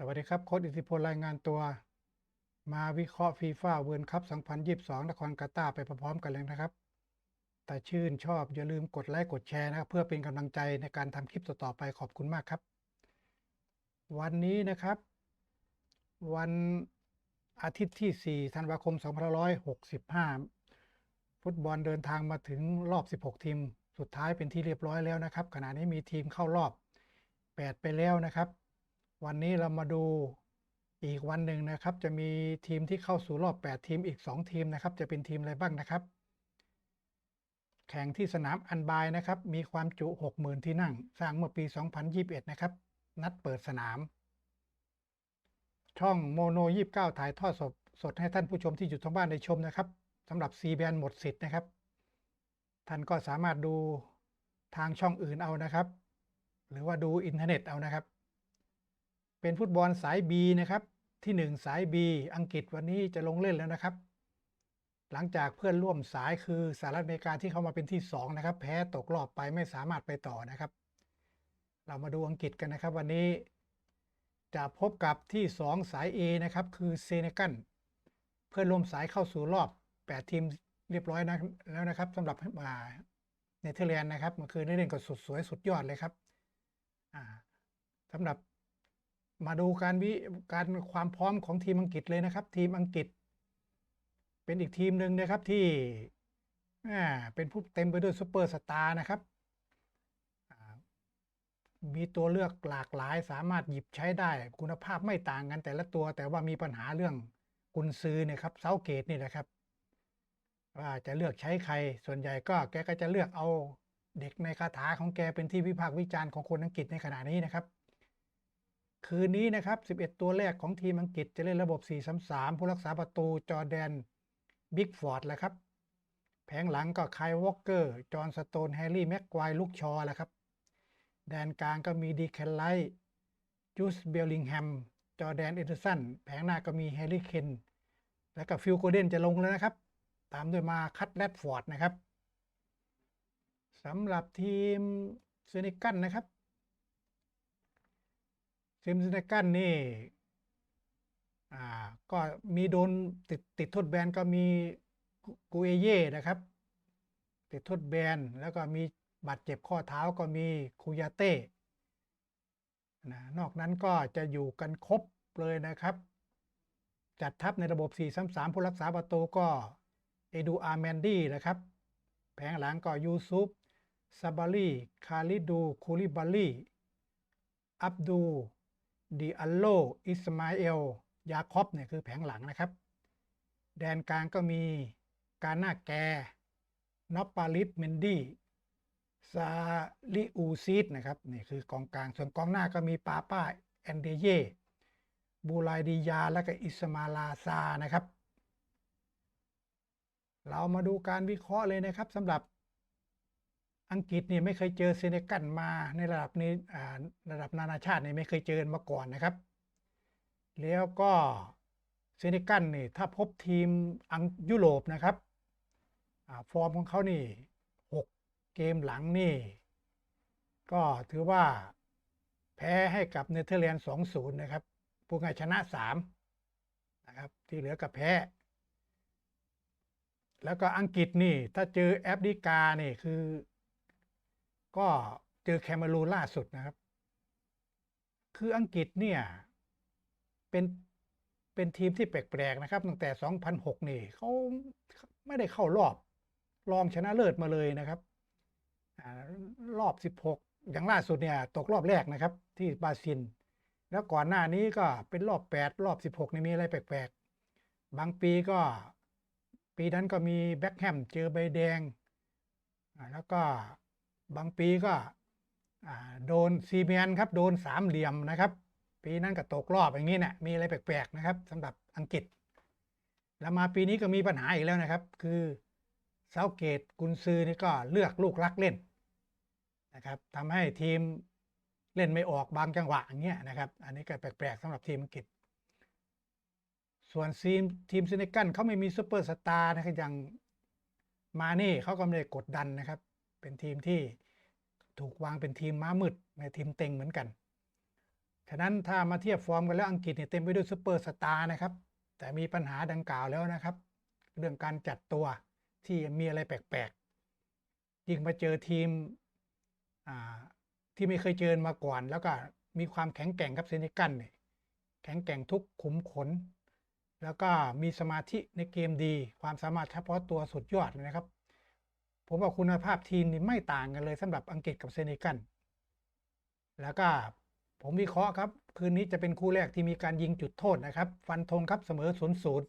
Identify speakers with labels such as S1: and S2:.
S1: สวัสดีครับ โค้ดอิทธิพลรายงานตัว มาวิเคราะห์ฟีฟ่าเวิร์คัพ 2022 นครกาตาร์ไปพร้อมๆกันเลยนะครับ แต่ชื่นชอบอย่าลืมกดไลค์กดแชร์นะครับเพื่อเป็นกำลังใจในการทำคลิปต่อๆไปขอบคุณมากครับ วันนี้นะครับ วันอาทิตย์ที่ 4 ธันวาคม 2565 ฟุตบอลเดินทางมาถึงรอบ 16 ทีม สุดท้ายเป็นที่เรียบร้อยแล้วนะครับ ขณะนี้มีทีมเข้ารอบ 8 ไปแล้วนะครับ วันนี้เรามาดูอีกวันหนึ่งนะครับ จะมีทีมที่เข้าสู่รอบ 8 ทีมอีก 2 ทีมนะครับ จะเป็นทีมอะไรบ้างนะครับ แข่งที่สนามอันบายนะครับ มีความจุ 60,000 ที่นั่ง สร้างเมื่อปี 2021 นะครับ นัดเปิดสนาม ช่องโมโน 29 ถ่ายทอดสดสดให้ท่านผู้ชมที่อยู่ทางบ้านได้ชมนะครับสำหรับ C แบนหมดสิทธิ์นะครับ ท่านก็สามารถดูทางช่องอื่นเอานะครับ หรือว่าดูอินเทอร์เน็ตเอานะครับ เป็นฟุตบอลสาย B นะครับ ที่ 1 สาย B อังกฤษวันนี้จะลงเล่นแล้วนะครับ หลังจากเพื่อนร่วมสายคือสหรัฐอเมริกาที่เข้ามาเป็นที่ 2 นะครับ แพ้ตกรอบไปไม่สามารถไปต่อนะครับ เรามาดูอังกฤษกันนะครับ วันนี้จะพบกับที่ 2 สาย A นะครับ คือเซเนกัลเพื่อนร่วมสายเข้าสู่รอบ 8 ทีมเรียบร้อยนะแล้วนะครับสำหรับเนเธอร์แลนด์นะครับเมื่อคืนได้เล่นกับสุดสวยสุดยอดเลยครับสำหรับ มาดูการวิการความพร้อมของทีมอังกฤษเลยนะครับ ทีมอังกฤษ เป็นอีกทีมหนึ่งนะครับที่เป็นผู้เต็มไปด้วยซูเปอร์สตาร์นะครับมีตัวเลือกหลากหลายสามารถหยิบใช้ได้คุณภาพไม่ต่างกันแต่ละตัว แต่ว่ามีปัญหาเรื่องกุนซือเนี่ยครับเซาเกตนี่แหละครับ ว่าจะเลือกใช้ใครส่วนใหญ่ก็แกก็จะเลือกเอาเด็กในคาถาของแกเป็นที่วิพากษ์วิจารณ์ของคนอังกฤษในขณะนี้นะครับ คืนนี้นะครับ 11 ตัวแรกของทีมอังกฤษจะเล่นระบบ 4-3-3 ผู้รักษาประตูจอแดนบิ๊กฟอร์ดแหละครับ แผงหลังก็ไคลวอลเกอร์ จอห์นสโตน แฮร์รี่ แม็กควาย ลูกชอแหละครับ แดนกลางก็มีดีแคนไลท์จูสเบลลิงแฮม จอแดนเอเดอร์สัน แผงหน้าก็มีแฮร์รี่เคน แล้วก็ฟิลโกเดนจะลงแล้วนะครับ ตามด้วยมาคัตแรดฟอร์ดนะครับสำหรับทีมเซนิกันนะครับ มเซนิกันนี่อ่าก็มีโดนติดติดโทษแบนก็มีกูเอเย่นะครับ ติดโทษแบนแล้วก็มีบาดเจ็บข้อเท้าก็มีคูยาเต้นะนอกนั้นก็จะอยู่กันครบเลยนะครับ จัดทัพในระบบ 4-3-3 ผู้รักษาประตูก็ เอดูอาร์แมนดี้นะครับแผงหลังก็ยูซุปซาบารีคาลิดูคูลิบาลีอับดู ดิอัลโล อิสมาเอล ยาคอบเนี่ยคือแผงหลังนะครับ แดนกลางก็มีกาหน้าแกนอปปาลิสเมนดี้ซาลิอูซีดนะครับ นี่คือกองกลาง ส่วนกองหน้าก็มีปาป้าแอนเดเย บูไลดียา และก็อิสมาลาซานะครับ เรามาดูการวิเคราะห์เลยนะครับสำหรับ อังกฤษเนี่ยไม่เคยเจอเซเนกัลมาในระดับนี้ระดับนานาชาติเนี่ยไม่เคยเจอมาก่อนนะครับ แล้วก็เซเนกัลนี่ถ้าพบทีมอังยุโรปนะครับฟอร์มของเขานี่ 6 เกมหลังนี่ ก็ถือว่าแพ้ให้กับเนเธอร์แลนด์2-0 นะครับผู้ง่ายชนะ 3 นะครับ ที่เหลือกับแพ้ แล้วก็อังกฤษนี่ ถ้าเจอแอฟริกานี่คือ ก็เจอแคมารูล่าสุดนะครับ คืออังกฤษเนี่ยเป็นเป็นทีมที่แปลกๆนะครับ ตั้งแต่ 2006 นี่เขาไม่ได้เข้ารอบรองชนะเลิศมาเลยนะครับรอบ 16 อย่างล่าสุดเนี่ยตกรอบแรกนะครับ ที่บราซิล แล้วก่อนหน้านี้ก็เป็นรอบ 8 รอบ 16นี่มีอะไรแปลกๆ บางปีก็ปีนั้นก็มีแบ็คแฮมเจอใบแดง แล้วก็ บางปีก็โดนซีเมนครับโดนสามเหลี่ยมนะครับ ปีนั้นก็ตกรอบอย่างนี้เนะี่ยมีอะไรแปลกๆนะครับสำหรับอังกฤษ แล้วมาปีนี้ก็มีปัญหาอีกแล้วนะครับ คือเซาเกตกุนซือนี่ก็เลือกลูกรักเล่นนะครับทำให้ทีมเล่นไม่ออกบางจังหวะอย่างเงี้ยนะครับ อันนี้ก็แปลกๆสำหรับทีมอังกฤษ ส่วนทีมทีมเซเนกันเขาไม่มีซูเปอร์สตาร์นะครับอย่างมาเน่เขาก็ไม่ได้กดดันนะครับ เป็นทีมที่ถูกวางเป็นทีมม้ามืดในทีมเต็งเหมือนกัน ฉะนั้นถ้ามาเทียบฟอร์มกันแล้วอังกฤษเนี่ยเต็มไปด้วยซูเปอร์สตาร์นะครับ แต่มีปัญหาดังกล่าวแล้วนะครับ เรื่องการจัดตัวที่มีอะไรแปลกๆ ยิ่งมาเจอทีมที่ไม่เคยเจอมาก่อน แล้วก็มีความแข็งแกร่งครับเซนิกันเนี่ยแข็งแกร่งทุกขุมขน แล้วก็มีสมาธิในเกมดี ความสามารถเฉพาะตัวสุดยอดเลยนะครับ ผมว่าคุณภาพทีมนี่ไม่ต่างกันเลยสำหรับอังกฤษกับเซนิกันแล้วก็ผมวิเคราะห์ครับ คืนนี้จะเป็นคู่แรกที่มีการยิงจุดโทษนะครับ ฟันธงครับเสมอ0ูนย์